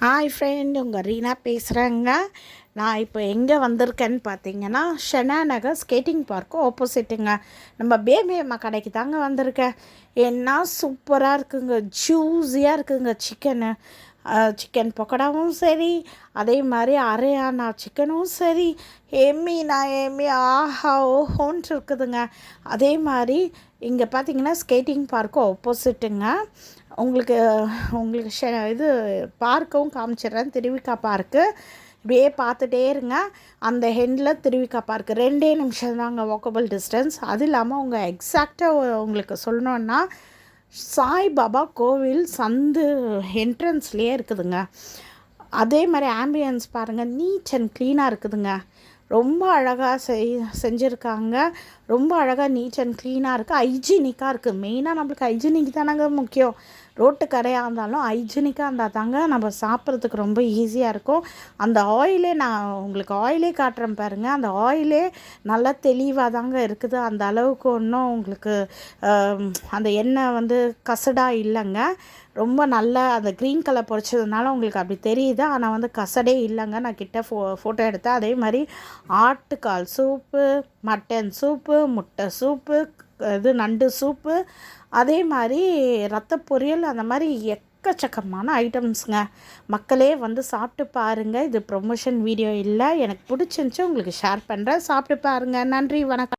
Hi friend உங்கள் ரீனா பேசுகிறேங்க நான் இப்போ எங்கே வந்திருக்கேன்னு பார்த்தீங்கன்னா ஷெனா நகர் ஸ்கேட்டிங் பார்க்கு ஆப்போசிட்டுங்க நம்ம பேபி அம்மா கடைக்கு தாங்க வந்திருக்கேன். என்ன சூப்பராக இருக்குங்க. ஜூஸியாக இருக்குங்க சிக்கனு சிக்கன் பக்கோடாவும் சரி அதே மாதிரி அரையானா சிக்கனும் சரி. எம்மி நான் எம்மி ஆஹா ஓஹோன்ட்டு இருக்குதுங்க. அதே மாதிரி இங்கே பார்த்தீங்கன்னா ஸ்கேட்டிங் பார்க்கு ஆப்போசிட்டுங்க உங்களுக்கு உங்களுக்கு ஷ இது பார்க்கவும் காமிச்சிடுறேன் திருவிக்கா பார்க்கு இப்படியே பார்த்துட்டே இருங்க. அந்த ஹெண்டில் திருவிக்கா பார்க்கு ரெண்டே நிமிஷம் தாங்க வாக்கபிள் டிஸ்டன்ஸ் அது இல்லாமல் உங்கள் எக்ஸாக்டாக உங்களுக்கு சொல்லணுன்னா சாய்பாபா கோவில் சந்து என்ட்ரன்ஸ்லேயே இருக்குதுங்க. அதே மாதிரி ஆம்பியன்ஸ் பாருங்கள் நீச் அண்ட் க்ளீனாக இருக்குதுங்க. ரொம்ப அழகாக செய் செஞ்சுருக்காங்க. ரொம்ப அழகாக நீச் அண்ட் க்ளீனாக இருக்குது ஹைஜீனிக்காக இருக்குது மெயினாக நம்மளுக்கு ஹைஜீனிக் தானங்க முக்கியம். ரோட்டு கடையாக இருந்தாலும் ஹைஜீனிக்காக இருந்தால் தாங்க நம்ம சாப்பிட்றதுக்கு ரொம்ப ஈஸியாக இருக்கும். அந்த ஆயிலே நான் உங்களுக்கு ஆயிலே காட்டுறேன் பாருங்கள் அந்த ஆயிலே நல்லா தெளிவாக தாங்க இருக்குது. அந்த அளவுக்கு ஒன்றும் உங்களுக்கு அந்த எண்ணெய் வந்து கசடாக இல்லைங்க. ரொம்ப நல்லா அந்த க்ரீன் கலர் பொறிச்சதுனால உங்களுக்கு அப்படி தெரியுது. ஆனால் வந்து கசடே இல்லைங்க. நான் கிட்ட ஃபோ ஃபோட்டோ எடுத்தேன். அதே மாதிரி ஆட்டுக்கால் சூப்பு மட்டன் சூப்பு முட்டை சூப்பு இது நண்டு சூப்பு அதே மாதிரி ரத்த பொரியல் அந்த மாதிரி எக்கச்சக்கமான ஐட்டம்ஸுங்க. மக்களே வந்து சாப்பிட்டு பாருங்கள் இது ப்ரொமோஷன் வீடியோ இல்லை. எனக்கு பிடிச்சிருந்துச்சி உங்களுக்கு ஷேர் பண்ணுறேன் சாப்பிட்டு பாருங்கள் நன்றி வணக்கம்.